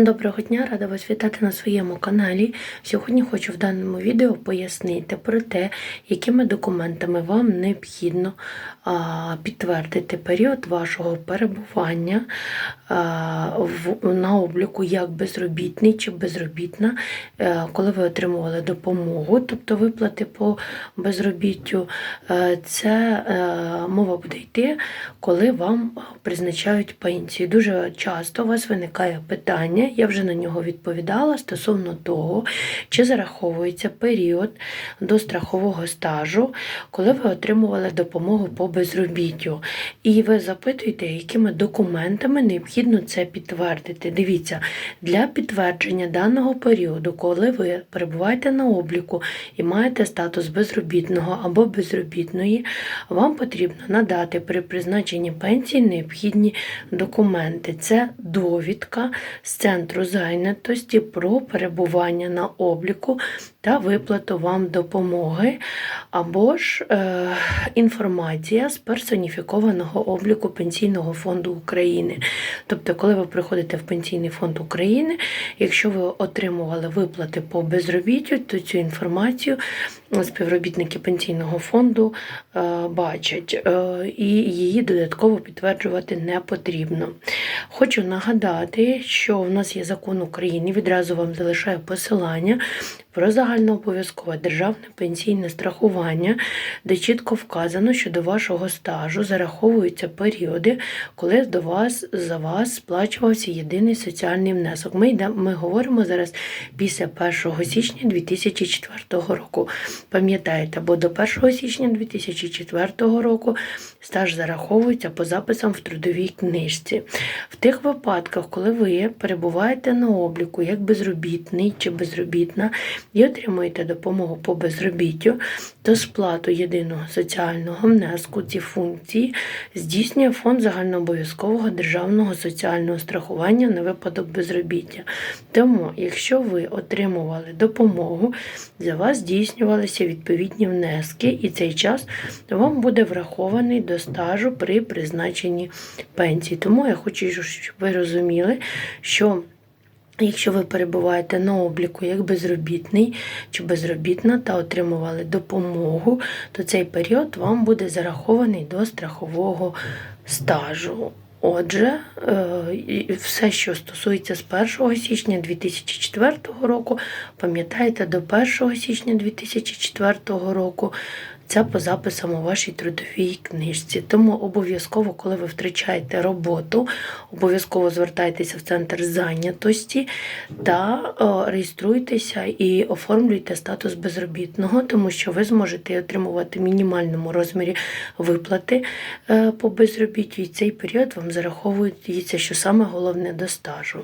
Доброго дня, рада вас вітати на своєму каналі. Сьогодні хочу в даному відео пояснити про те, якими документами вам необхідно підтвердити період вашого перебування на обліку як безробітний чи безробітна, е, коли ви отримували допомогу, тобто виплати по безробіттю. Е, Це е, мова буде йти, коли вам призначають пенсію. Дуже часто у вас виникає питання, я вже на нього відповідала стосовно того, чи зараховується період до страхового стажу, коли ви отримували допомогу по безробіттю. І ви запитуєте, якими документами необхідно це підтвердити. Дивіться, для підтвердження даного періоду, коли ви перебуваєте на обліку і маєте статус безробітного або безробітної, вам потрібно надати при призначенні пенсії необхідні документи. Це довідка з центру зайнятості про перебування на обліку та виплату вам допомоги, або ж е, інформація з персоніфікованого обліку Пенсійного фонду України. Тобто, коли ви приходите в Пенсійний фонд України, якщо ви отримували виплати по безробіттю, то цю інформацію співробітники пенсійного фонду е, бачать, е, і її додатково підтверджувати не потрібно. Хочу нагадати, що в нас є закон України, відразу вам залишаю посилання про загальнообов'язкове державне пенсійне страхування, де чітко вказано, що до вашого стажу зараховуються періоди, коли до вас за вас сплачувався єдиний соціальний внесок. Ми йдемо, ми говоримо зараз після 1 січня 2004 року. Пам'ятаєте, бо до 1 січня 2004 року стаж зараховується по записам в трудовій книжці. В тих випадках, коли ви перебуваєте на обліку як безробітний чи безробітна і отримуєте допомогу по безробіттю, то сплату єдиного соціального внеску ці функції здійснює фонд загальнообов'язкового державного соціального страхування на випадок безробіття. Тому, якщо ви отримували допомогу, за вас здійснювалися відповідні внески, і цей час вам буде врахований до стажу при призначенні пенсії. Тому я хочу, щоб ви розуміли, що Якщо ви перебуваєте на обліку як безробітний чи безробітна та отримували допомогу, то цей період вам буде зарахований до страхового стажу. Отже, е, все, що стосується з 1 січня 2004 року, пам'ятаєте, до 1 січня 2004 року це по записам у вашій трудовій книжці. Тому обов'язково, коли ви втрачаєте роботу, обов'язково звертайтеся в центр зайнятості та е, реєструйтеся і оформлюйте статус безробітного, тому що ви зможете отримувати в мінімальному розмірі виплати е, по безробіттю, і цей період вам зараховується, що саме головне до стажу.